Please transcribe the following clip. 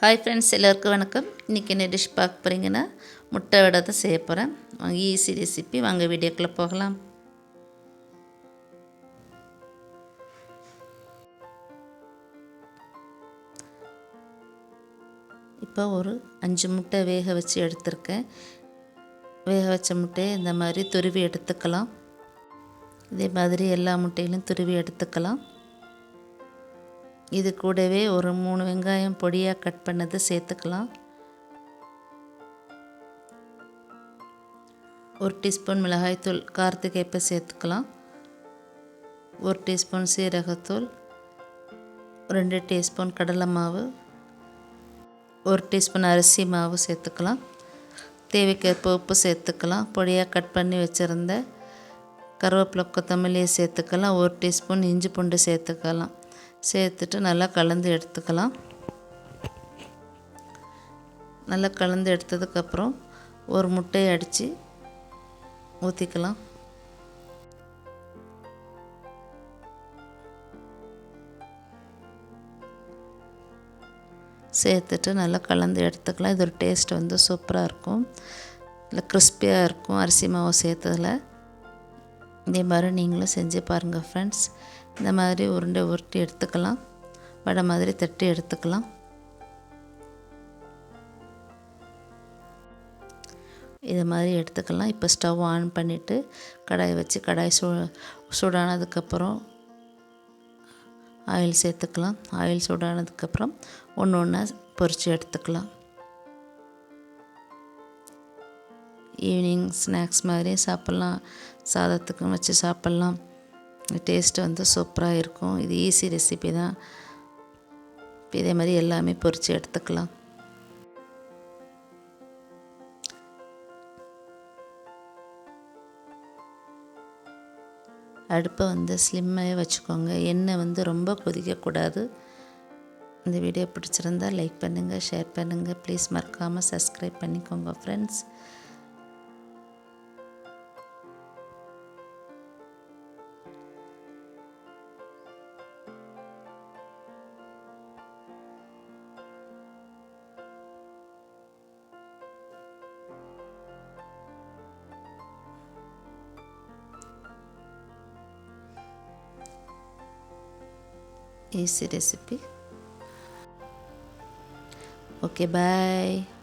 Hi friends எல்லோருக்கும் வணக்கம். இன்றைக்கி என்ன டிஷ் பார்க்க போகிறீங்கன்னா முட்டை வடை தான் செய்ய போகிறேன் வாங்க ஈஸி ரெசிபி வாங்க வீடியோக்குள்ளே போகலாம். இப்போ ஒரு அஞ்சு முட்டை வேக வச்சு எடுத்திருக்கேன். வேக வச்ச முட்டையை இந்த மாதிரி துருவி எடுத்துக்கலாம். இதே மாதிரி எல்லா முட்டையிலும் துருவி எடுத்துக்கலாம். இது கூடவே ஒரு மூணு வெங்காயம் பொடியாக கட் பண்ணதை சேர்த்துக்கலாம். ஒரு டீஸ்பூன் மிளகாய்த்தூள் காரத்துக்கு சேர்த்துக்கலாம். ஒரு டீஸ்பூன் சீரகத்தூள் ரெண்டு டீஸ்பூன் கடலை மாவு ஒரு டீஸ்பூன் அரிசி மாவு சேர்த்துக்கலாம். தேவைக்கேற்ப உப்பு சேர்த்துக்கலாம். பொடியாக கட் பண்ணி வச்சுருந்த கருவேப்பிலை கொத்தமல்லியை சேர்த்துக்கலாம். ஒரு டீஸ்பூன் இஞ்சி பூண்டு சேர்த்துக்கலாம். சேர்த்துட்டு நல்லா கலந்து எடுத்துக்கலாம். நல்லா கலந்து எடுத்ததுக்கப்புறம் ஒரு முட்டையை அடித்து ஊற்றிக்கலாம் சேர்த்துட்டு நல்லா கலந்து எடுத்துக்கலாம். இது ஒரு டேஸ்ட் வந்து சூப்பராக இருக்கும். இல்லை கிறிஸ்பியாக இருக்கும். அரிசி மாவு சேர்த்ததில். இதே மாதிரி நீங்களும் செஞ்சு பாருங்கள் ஃப்ரெண்ட்ஸ் இந்த மாதிரி உருண்டை உருட்டி எடுத்துக்கலாம். வடை மாதிரி தட்டி எடுத்துக்கலாம். இது மாதிரி எடுத்துக்கலாம். இப்போ ஸ்டவ் ஆன் பண்ணிவிட்டு கடாய் வச்சு கடாய் சூ சூடானதுக்கப்புறம் ஆயில் சேர்த்துக்கலாம். ஆயில் சூடானதுக்கப்புறம் ஒன்று ஒன்றா பொறிச்சு எடுத்துக்கலாம். ஈவினிங் ஸ்நாக்ஸ் மாதிரி சாப்பிட்லாம். சாதத்துக்கும் வச்சு சாப்பிட்லாம். டேஸ்ட் வந்து சூப்பராக இருக்கும். இது ஈஸி ரெசிபி தான். இதே மாதிரி எல்லாமே பொரித்து எடுத்துக்கலாம். அடுப்பை வந்து ஸ்லிம்மாகவே வச்சுக்கோங்க. எண்ணெய் வந்து ரொம்ப கொதிக்கக்கூடாது. இந்த வீடியோ பிடிச்சிருந்தால் லைக் பண்ணுங்கள் ஷேர் பண்ணுங்கள் ப்ளீஸ் மறக்காமல் சப்ஸ்கிரைப் பண்ணிக்கோங்க friends AC recipe. Okay, bye.